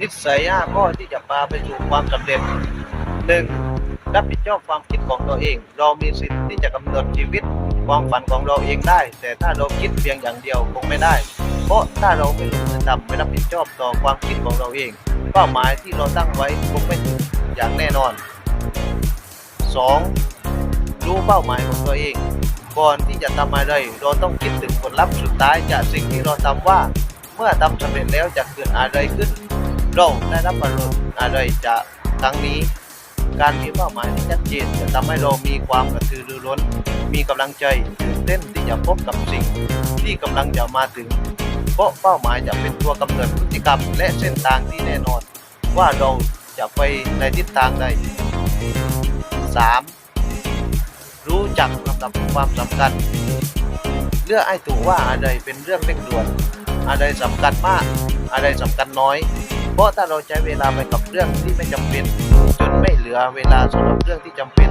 นิสัยห้าข้อที่จะพาไปสู่ความสำเร็จหนึ่งรับผิดชอบความคิดของตัวเอง เรามีสิทธิ์ที่จะกำหนดชีวิตความฝันของเราเองได้ แต่ถ้าเราคิดเพียงอย่างเดียวคงไม่ได้ เพราะถ้าเราไม่ลงมือทำไม่รับผิดชอบต่อความคิดของเราเอง เป้าหมายที่เราตั้งไว้คงไม่ถึงอย่างแน่นอน 2. รู้เป้าหมายของตัวเอง ก่อนที่จะทำอะไรเราต้องคิดถึงผลลัพธ์สุดท้ายจากสิ่งที่เราทำว่า เมื่อทำสำเร็จแล้วจะเกิดอะไรขึ้น เราได้รับประโยชน์อะไรจากครั้งนี้ การมีเป้าหมายที่ชัดเจนจะทำให้เรามีความกระตือรือร้น มีกำลังใจตื่นเต้นที่จะพบกับสิ่งที่กำลังจะมาถึง เพราะเป้าหมายจะเป็นตัวกำเนิดพฤติกรรม และเส้นทางที่แน่นอน ว่าเราจะไปในทิศทางใด 3. รู้จักลำดับความสำคัญ เลือกให้ถูกว่าอะไรเป็นเรื่องเร่งด่วน อะไรสำคัญมาก อะไรสำคัญน้อย เพราะถ้าเราใช้เวลาไปกับเรื่องที่ไม่จำเป็น จนไม่เหลือเวลาสำหรับเรื่องที่จำเป็น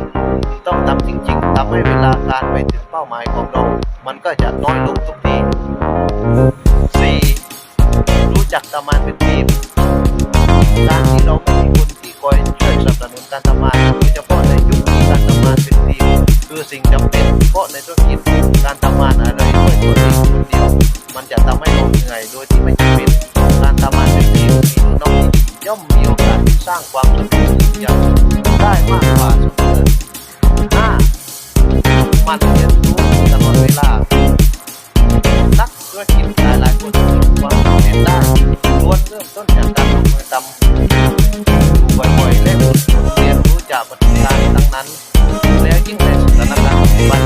ต้องทำจริงๆทำให้เวลาการไปถึงเป้าหมายของเรา มันก็จะน้อยลงทุกที 4. รู้จักทำงานเป็นทีมการที่เราไม่มีคนที่คอยช่วยสนับสนุนการทำงานโดยเฉพาะในยุคที่การทำงานเป็นทีมคือสิ่งจำเป็นเพราะในธุรกิจการทำงานอะไร สร้างความสำเร็จยิ่งใหญ่ได้มากกว่าเสมอ 5. มันเรียนรู้ตลอดเวลานักธุรกิจหลายๆคนประสบความสำเร็จได้ล้วนเริ่มต้นจากการลงมือทำอยู่บ่อยๆและฝึกฝนเรียนรู้จากประสบการณ์ทั้งนั้น แล้วยิ่งในสถานการณ์ปัจจุบัน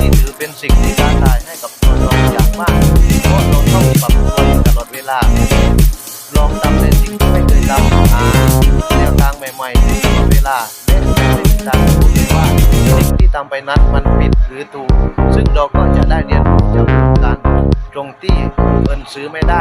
นี่ถือเป็นสิ่งที่ท้าทายให้กับตัวเราอย่างมากเพราะเราต้องปรับตัวตลอดเวลาลองทำใน ใหม่ๆตลอดเวลาและไม่มีทางรู้เลยว่าสิ่งที่ทำไปนั้นมันผิดหรือถูก ซึ่งเราก็จะได้เรียนรู้จากประสบการณ์ตรงที่เงินซื้อไม่ได้